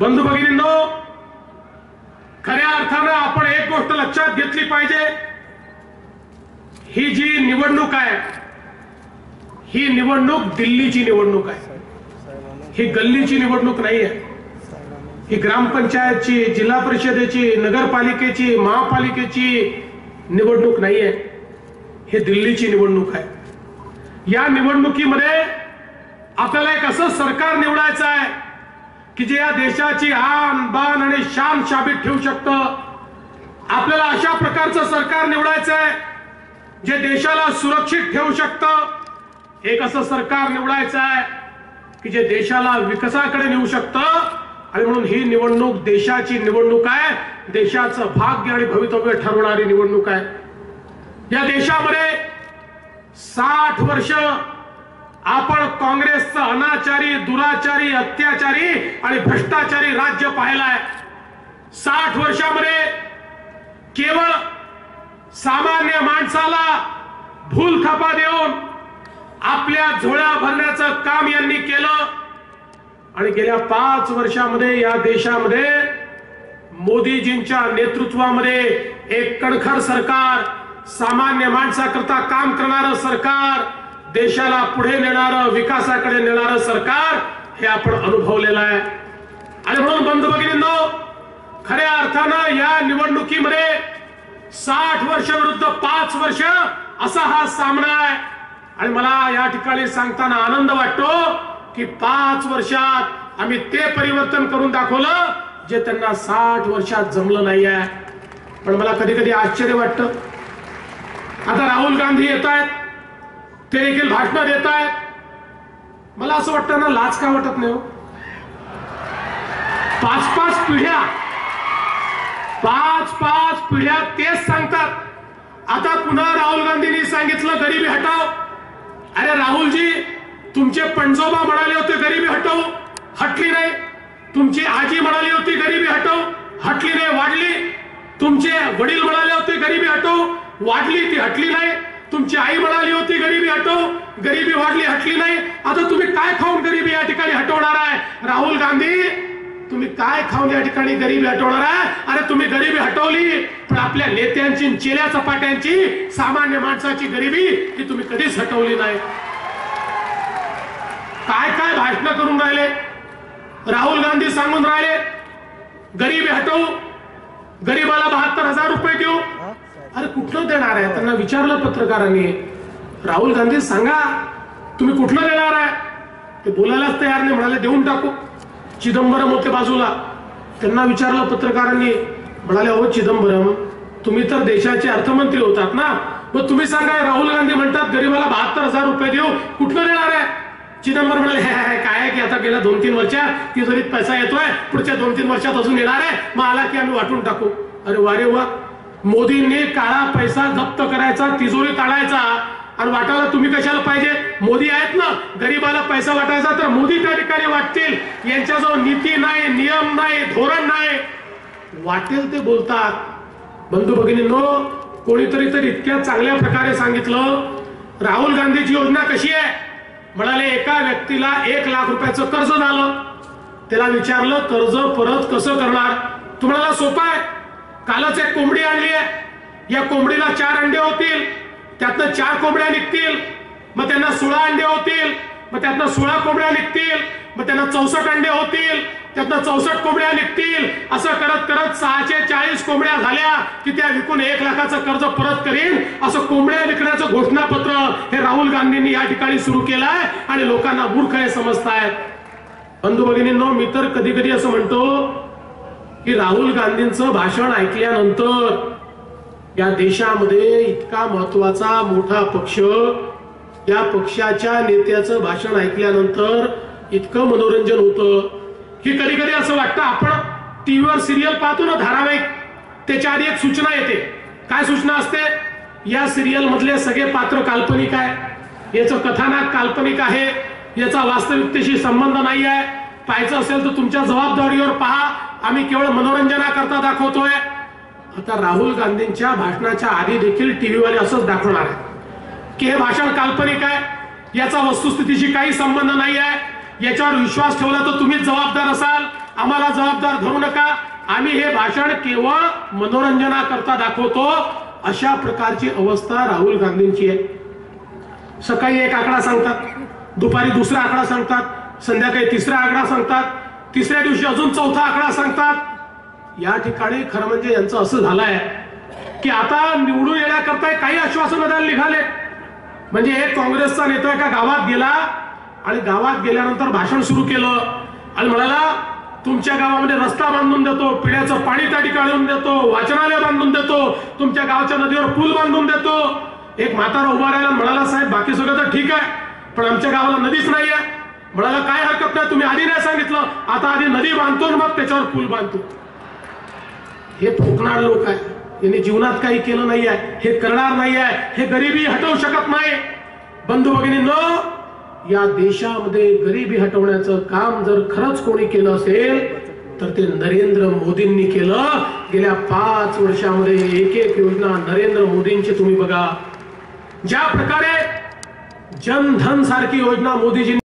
बंधू भगिनींनो खऱ्या अर्थानं आपण एक गोष्ट लक्षात घेतली पाहिजे. ही जी निवडणूक आहे ही निवडणूक दिल्लीची निवडणूक आहे. ही गल्लीची निवडणूक नाही आहे. ही ग्रामपंचायतची जिल्हा परिषदेची नगरपालिकेची महापालिकेची निवडणूक नाही आहे. ही दिल्लीची निवडणूक आहे. या निवडणुकीमध्ये आपल्याला एक असं सरकार निवडायचं आहे की जे या देशाची आन बान आणि शान शाबीत ठेवू शकतं. आपल्याला अशा प्रकारचं सरकार निवडायचं आहे जे देशाला सुरक्षित ठेवू शकतं. एक असं सरकार निवडायचं आहे की जे देशाला विकासाकडे नेऊ शकतं. आणि म्हणून ही निवडणूक देशाची निवडणूक आहे. देशाचं भाग्य आणि भवितव्य ठरवणारी निवडणूक आहे. या देशामध्ये साठ वर्ष आपण काँग्रेसचं अनाचारी दुराचारी अत्याचारी आणि भ्रष्टाचारी राज्य पाहिलंय. साठ वर्षामध्ये केवळ सामान्य माणसाला भूल थापा देऊन आपल्या झोळ्या भरण्याचं काम यांनी केलं. आणि गेल्या पाच वर्षामध्ये या देशामध्ये मोदीजींच्या नेतृत्वामध्ये एक कणखर सरकार सामान्य माणसाकरता काम करणारं सरकार देशाला पुढे नेणारं विकासाकडे नेणारं सरकार हे आपण अनुभवलेलं आहे. आणि म्हणून बंधू भगिनींनो खऱ्या अर्थानं या निवडणुकीमध्ये साठ वर्ष विरुद्ध पाच वर्ष असा हा सामना आहे. आणि मला या ठिकाणी सांगताना आनंद वाटतो की पाच वर्षात आम्ही ते परिवर्तन करून दाखवलं जे त्यांना साठ वर्षात जमलं नाही आहे पण मला कधी कधी आश्चर्य वाटतं. आता राहुल गांधी येत आहेत. ते देखील भाषणं देत आहेत. मला असं वाटतं ना लाज का वाटत नाही हो? पाच पाच पिढ्या पाच पाच पिढ्या तेच सांगतात. आता पुन्हा राहुल गांधींनी सांगितलं गरिबी हटाव अरे राहुलजी तुमचे पणजोबा म्हणाले होते गरिबी हटवू. हटली नाही. तुमची आजी म्हणाली होती गरिबी हटवू. हटली नाही वाढली. तुमचे वडील म्हणाले होते गरिबी हटवू. वाढली ती हटली नाही. तुमची आई म्हणाली होती गरिबी हटव गरिबी वाढली हटली नाही. आता तुम्ही काय खाऊन गरिबी या ठिकाणी हटवणार आहे? राहुल गांधी तुम्ही काय खाऊन या ठिकाणी गरिबी हटवणार आहे? अरे तुम्ही गरिबी हटवली पण आपल्या नेत्यांची चेल्या चपाट्यांची सामान्य माणसाची गरिबी ही तुम्ही कधीच हटवली नाही. काय काय भाषण करून राहिले? राहुल गांधी सांगून राहिले गरिबी हटवू. गरिबाला बहात्तर हजार रुपये देऊ. अरे कुठलं देणार आहे? त्यांना विचारलं पत्रकारांनी. राहुल गांधी सांगा तुम्ही कुठलं देणार आहे? ते बोलायलाच तयार नाही म्हणाले देऊन टाकू. चिदंबरम होते बाजूला. त्यांना विचारलं पत्रकारांनी. म्हणाले अहो चिदंबरम तुम्ही तर देशाचे अर्थमंत्री होतात ना? मग तुम्ही सांगा राहुल गांधी म्हणतात गरीबाला बहात्तर हजार रुपये देऊ. कुठलं देणार आहे? चिदंबरम म्हणाले "हे, काय आहे की आता गेल्या दोन तीन वर्षात तिजोरीत पैसा येतोय पुढच्या दोन तीन वर्षात अजून येणार आहे? मग आला की आम्ही वाटून टाकू. अरे वारे वा. मोदींनी काळा पैसा जप्त करायचा तिजोरी काढायचा. आणि वाटायला तुम्ही कशाला पाहिजे? मोदी आहेत ना? गरीबाला पैसा वाटायचा तर मोदी त्या ठिकाणी वाटतील. यांच्याजवळ नीती नाही नियम नाही धोरण नाही. वाटेल ते बोलतात. बंधू भगिनींनो कोणीतरी तर इतक्या चांगल्या प्रकारे सांगितलं. राहुल गांधीची योजना कशी आहे? म्हणाले एका व्यक्तीला एक लाख रुपयाचं कर्ज झालं. त्याला विचारलं कर्ज परत कसं करणार? तुम्हाला सोपं आहे? कालच एक कोंबडी आणली आहे. या कोंबडीला चार अंडे होतील. त्यातनं चार कोंबड्या निघतील. मग त्यांना सोळा अंडे होतील. मग त्यातनं सोळा कोंबड्या निघतील. मग त्यांना चौसष्ट अंडे होतील. त्यातनं चौसष्ट कोंबड्या निघतील. असं करत करत सहाशे चाळीस कोंबड्या झाल्या की त्या विकून एक लाखाचं कर्ज परत करीन. असं कोंबड्या विकण्याचं घोषणापत्र हे राहुल गांधींनी या ठिकाणी सुरू केलं आहे आणि लोकांना मूर्ख हे समजतायत. बंधू भगिनींनो मी तर कधी कधी असं म्हणतो की राहुल गांधींचं भाषण ऐकल्यानंतर या देशामध्ये इतका महत्त्वाचा मोठा पक्ष या पक्षाच्या नेत्याचं भाषण ऐकल्यानंतर इतकं मनोरंजन होतं की कधी कधी असं वाटतं आपण टीव्हीवर सिरियल पाहतो ना धारावाहिक त्याच्या आधी एक सूचना येते. काय सूचना असते? या सिरियल मधले सगळे पात्र काल्पनिक आहे. याचं कथानक काल्पनिक आहे. याचा वास्तविकतेशी संबंध नाही आहे. पाहायचं असेल तर तुमच्या जबाबदारीवर पहा. आम्ही केवळ मनोरंजनाकरता दाखवतोय. आता राहुल गांधींच्या भाषणाच्या आधी देखील टीव्हीवाले असंच दाखवणार आहे की हे भाषण काल्पनिक आहे? याचा वस्तुस्थितीशी काही संबंध नाही आहे याच्यावर विश्वास ठेवला तर तुम्हीच जबाबदार असाल. आम्हाला जबाबदार धरू नका. आम्ही हे भाषण केवळ मनोरंजनाकरता दाखवतो. अशा प्रकारची अवस्था राहुल गांधींची आहे. सकाळी एक आकडा सांगतात. दुपारी दुसरा आकडा सांगतात. संध्याकाळी तिसरा आकडा सांगतात. तिसऱ्या दिवशी अजून चौथा आकडा सांगतात. या ठिकाणी खरं म्हणजे यांचं असं झालंय की आता निवडून येण्याकरता काही आश्वासन द्यायला निघाले. म्हणजे एक काँग्रेसचा नेता एका गावात गेला आणि गावात गेल्यानंतर भाषण सुरू केलं. आणि म्हणाला तुमच्या गावामध्ये रस्ता बांधून देतो पिण्याचं पाणी त्या ठिकाणी देतो वाचनालय बांधून देतो तुमच्या गावच्या नदीवर पूल बांधून देतो. एक म्हातारा उभा राहिला म्हणाला साहेब बाकी सगळं तर ठीक आहे पण आमच्या गावाला नदीच नाही आहे म्हणाला काय हरकत नाही तुम्ही आधी नाही सांगितलं. आता आधी नदी बांधतो मग त्याच्यावर पूल बांधतो. हे ठोकणार लोक आहे. यांनी जीवनात काही केलं नाही आहे हे करणार नाही आहे हे गरिबी हटवू शकत नाही. बंधू भगिनींनो या देशामध्ये गरिबी हटवण्याचं काम जर खरंच कोणी केलं असेल तर ते नरेंद्र मोदींनी केलं. गेल्या पाच वर्षामध्ये एक एक योजना नरेंद्र मोदींची तुम्ही बघा. ज्या प्रकारे जनधन सारखी योजना मोदीजींनी